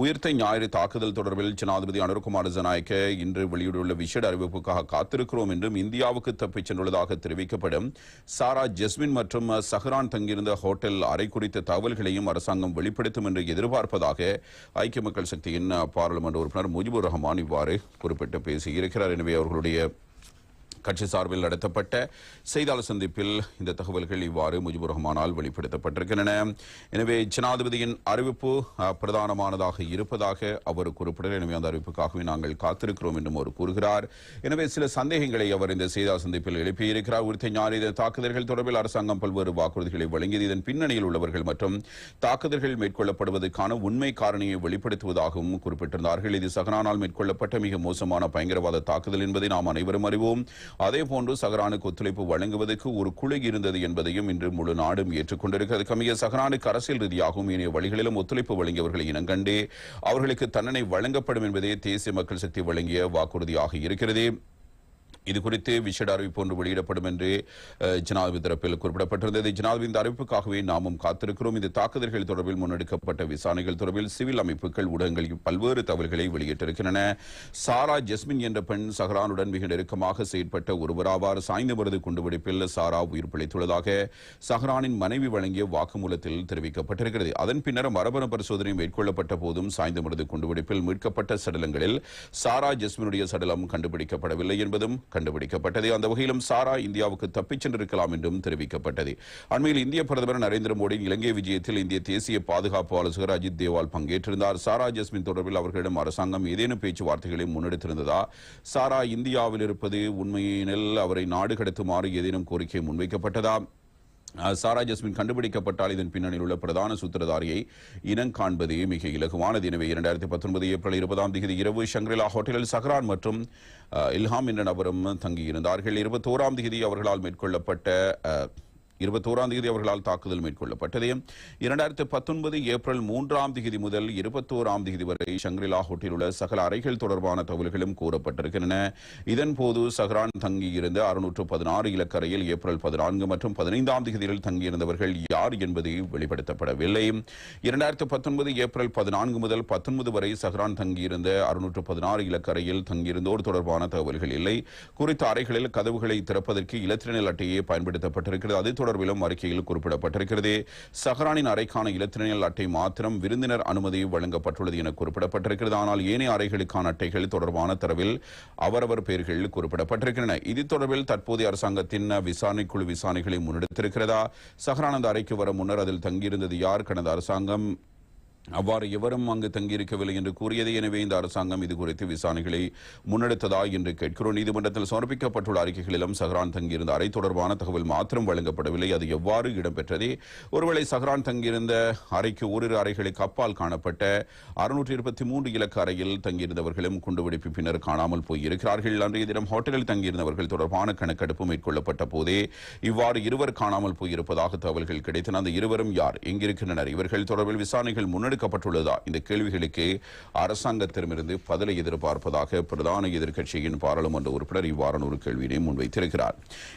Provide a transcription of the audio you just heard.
உயிர்த்த ஞாயிறு தாக்குதல் தொடர்பில் ஜனாதிபதி அனுர்குமார் ஜனாயக்க இன்று வெளியிட்டுள்ள விஷேட அறிவிப்புக்காக காத்திருக்கிறோம் என்றும் இந்தியாவுக்கு தப்பிச் சென்றுள்ளதாக தெரிவிக்கப்படும் சாரா ஜெஸ்மின் மற்றும் சஹ்ரான் தங்கியிருந்த ஹோட்டல் அறை குறித்த தகவல்களையும் அரசாங்கம் வெளிப்படுத்தும் என்று எதிர்பார்ப்பதாக ஐக்கிய மக்கள் சக்தியின் பாராளுமன்ற உறுப்பினர் முஜிபுர் ரஹ்மான் இவ்வாறு குறிப்பிட்டு பேசியிருக்கிறார். எனவே அவர்களுடைய கட்சி சார்பில் நடத்தப்பட்ட செய்தியாளர் சந்திப்பில் இந்த தகவல்கள் இவ்வாறு முஜிபுர் ரஹ்மானால் வெளிப்படுத்தப்பட்டிருக்கின்றன. எனவே ஜனாதிபதியின் அறிவிப்பு பிரதானமானதாக இருப்பதாக அவர் குறிப்பிட்டார் எனவே அந்த அறிவிப்புக்காகவே நாங்கள் காத்திருக்கிறோம் என்றும் அவர் கூறுகிறார். எனவே சில சந்தேகங்களை அவர் இந்த செய்தியாளர் சந்திப்பில் எழுப்பியிருக்கிறார். உரித்த ஞாயிறு தாக்குதல்கள் தொடர்பில் அரசாங்கம் பல்வேறு வாக்குறுதிகளை வழங்கியது. இதன் பின்னணியில் உள்ளவர்கள் மற்றும் தாக்குதல்கள் மேற்கொள்ளப்படுவதற்கான உண்மை காரணியை வெளிப்படுத்துவதாகவும் குறிப்பிட்டிருந்தார்கள். இது சகனானால் மேற்கொள்ளப்பட்ட மிக மோசமான பயங்கரவாத தாக்குதல் என்பதை நாம் அனைவரும் அறிவோம். அதே போன்று சஹரானுக்கு ஒத்துழைப்பு வழங்குவதற்கு ஒரு குழு இருந்தது என்பதையும் இன்று முழு நாடும் ஏற்றுக்கொண்டிருக்கிறது. கமிய சஹரானுக்கு அரசியல் ரீதியாகவும் இனிய வழிகளிலும் ஒத்துழைப்பு வழங்கியவர்களை இனங்கண்டே அவர்களுக்கு தண்டனை வழங்கப்படும் என்பதே தேசிய மக்கள் சக்தி வழங்கிய வாக்குறுதியாக இருக்கிறது. இது குறித்து விசேட அறிவிப்பு ஒன்று வெளியிடப்படும் என்று ஜனாதிபதி தரப்பில் குறிப்பிடப்பட்டிருந்தது. ஜனாதிபதி இந்த அறிவிப்புக்காகவே நாமும் காத்திருக்கிறோம். இந்த தாக்குதல்கள் தொடர்பில் முன்னெடுக்கப்பட்ட விசாரணைகள் தொடர்பில் சிவில் அமைப்புகள் ஊடகங்கள் பல்வேறு தகவல்களை வெளியிட்டிருக்கின்றன. சாரா ஜெஸ்மின் என்ற பெண் சஹரானுடன் மிக நெருக்கமாக செயற்பட்ட ஒருவராவார். சாய்ந்த மருது குண்டுவெடிப்பில் சாரா உயிர் பிழைத்துள்ளதாக சஹரானின் மனைவி வழங்கிய வாக்குமூலத்தில் தெரிவிக்கப்பட்டிருக்கிறது. அதன் பின்னர் மரபணு பரிசோதனை மேற்கொள்ளப்பட்ட போதும் சாய்ந்த மருது குண்டுவெடிப்பில் மீட்கப்பட்ட சடலங்களில் சாரா ஜெஸ்மினுடைய சடலம் கண்டுபிடிக்கப்படவில்லை என்பதும் கண்டுபிடிக்கப்பட்டது. அந்த வகையிலும் சாரா இந்தியாவுக்கு தப்பிச் சென்றிருக்கலாம் என்றும் தெரிவிக்கப்பட்டது. அண்மையில் இந்திய பிரதமர் நரேந்திர மோடி இலங்கை விஜயத்தில் இந்திய தேசிய பாதுகாப்பு ஆலோசகர் அஜித் தேவால் பங்கேற்றிருந்தார். சாரா ஜஸ்மின் தொடர்பில் அவர்களிடம் அரசாங்கம் ஏதேனும் பேச்சுவார்த்தைகளை முன்னெடுத்திருந்ததா? சாரா இந்தியாவில் இருப்பது உண்மையினில் அவரை நாடு கடத்துமாறு ஏதேனும் கோரிக்கை முன்வைக்கப்பட்டதா? சாரா ஜஸ்மின் கண்டுபிடிக்கப்பட்டால் இதன் பின்னணியில் உள்ள பிரதான சூத்திரதாரியை இனம் காண்பது மிக இலகுவானது. எனவே இரண்டாயிரத்தி பத்தொன்பது ஏப்ரல் இருபதாம் தேதி இரவு ஷங்கிரிலா ஹோட்டலில் சஹரான் மற்றும் இல்ஹாம் என்ற நபரும் தங்கியிருந்தார்கள். இருபத்தோராம் தேதி அவர்களால் மேற்கொள்ளப்பட்ட இருபத்தோராம் தேதி அவர்களால் தாக்குதல் மேற்கொள்ளப்பட்டது. இரண்டாயிரத்து பத்தொன்பது ஏப்ரல் மூன்றாம் தேதி முதல் இருபத்தோராம் தேதி வரை ஷங்கிரிலா ஹோட்டலில் உள்ள சகல அறைகள் தொடர்பான தகவல்களும் கூறப்பட்டிருக்கின்றன. இதன்போது சஹ்ரான் தங்கியிருந்த அறுநூற்று பதினாறு இலக்கரையில் ஏப்ரல் பதினான்கு மற்றும் பதினைந்தாம் தேதியில் தங்கியிருந்தவர்கள் யார் என்பது வெளிப்படுத்தப்படவில்லை. இரண்டாயிரத்து பத்தொன்பது ஏப்ரல் பதினான்கு முதல் பத்தொன்பது வரை சஹ்ரான் தங்கியிருந்த அறுநூற்று பதினாறு இலக்கரையில் தங்கியிருந்தோர் தொடர்பான தகவல்கள் இல்லை. குறித்த அறைகளில் கதவுகளை திறப்பதற்கு இலத்திரனியல் அட்டையே பயன்படுத்தப்பட்டிருக்கிறது. அது தொடர்பிலும் அறிக்கையில் குறிப்பிடப்பட்டிருக்கிறது. சஹரானின் அறைக்கான இலத்திரனியல் அட்டை மாத்திரம் விருந்தினர் அனுமதி வழங்கப்பட்டுள்ளது என குறிப்பிடப்பட்டிருக்கிறது. ஆனால் ஏனைய அறைகளுக்கான அட்டைகள் தொடர்பான தரவில் அவரவர் பெயர்கள் குறிப்பிடப்பட்டிருக்கின்றன. இது தொடர்பில் தற்போதைய அரசாங்கத்தின் விசாரணை குழு விசாரணைகளை முன்னெடுத்திருக்கிறதா? சஹரான் அந்த அறைக்கு வர முன்னர் அதில் தங்கியிருந்தது யார்? கடந்த அரசாங்கம் அவ்வாறு எவரும் அங்கு தங்கியிருக்கவில்லை என்று கூறியது. எனவே இந்த அரசாங்கம் இது குறித்து விசாரணைகளை முன்னெடுத்ததா என்று கேட்கிறோம். நீதிமன்றத்தில் சமர்ப்பிக்கப்பட்டுள்ள அறிக்கைகளிலும் சஹரான் தங்கியிருந்த அறை தொடர்பான தகவல் மாத்திரம் வழங்கப்படவில்லை. அது எவ்வாறு இடம்பெற்றது? ஒருவேளை சஹரான் தங்கியிருந்த அறைக்கு ஓரிரு அறைகளுக்கு அப்பால் காணப்பட்ட அறுநூற்றி இருபத்தி மூன்று இலக்க அறையில் தங்கியிருந்தவர்களும் குண்டுவெடிப்பு பின்னர் காணாமல் போயிருக்கிறார்கள். அன்றைய தினம் ஹோட்டலில் தங்கியிருந்தவர்கள் தொடர்பான கணக்கெடுப்பு மேற்கொள்ளப்பட்ட போதே இவ்வாறு இருவர் காணாமல் போயிருப்பதாக தகவல்கள் கிடைத்தன. அந்த இருவரும் யார்? எங்கிருக்கின்றனர்? இவர்கள் தொடர்பில் விசாரணைகள் முன்னெடுக்கப்பட்டுள்ளதா இந்த கேள்விகளுக்கு அரசாங்கத்திடமிருந்து பதிலை எதிர்பார்ப்பதாக பிரதான எதிர்க்கட்சியின் பாராளுமன்ற உறுப்பினர் இவ்வாறான ஒரு கேள்வியினை முன்வைத்திருக்கிறார்.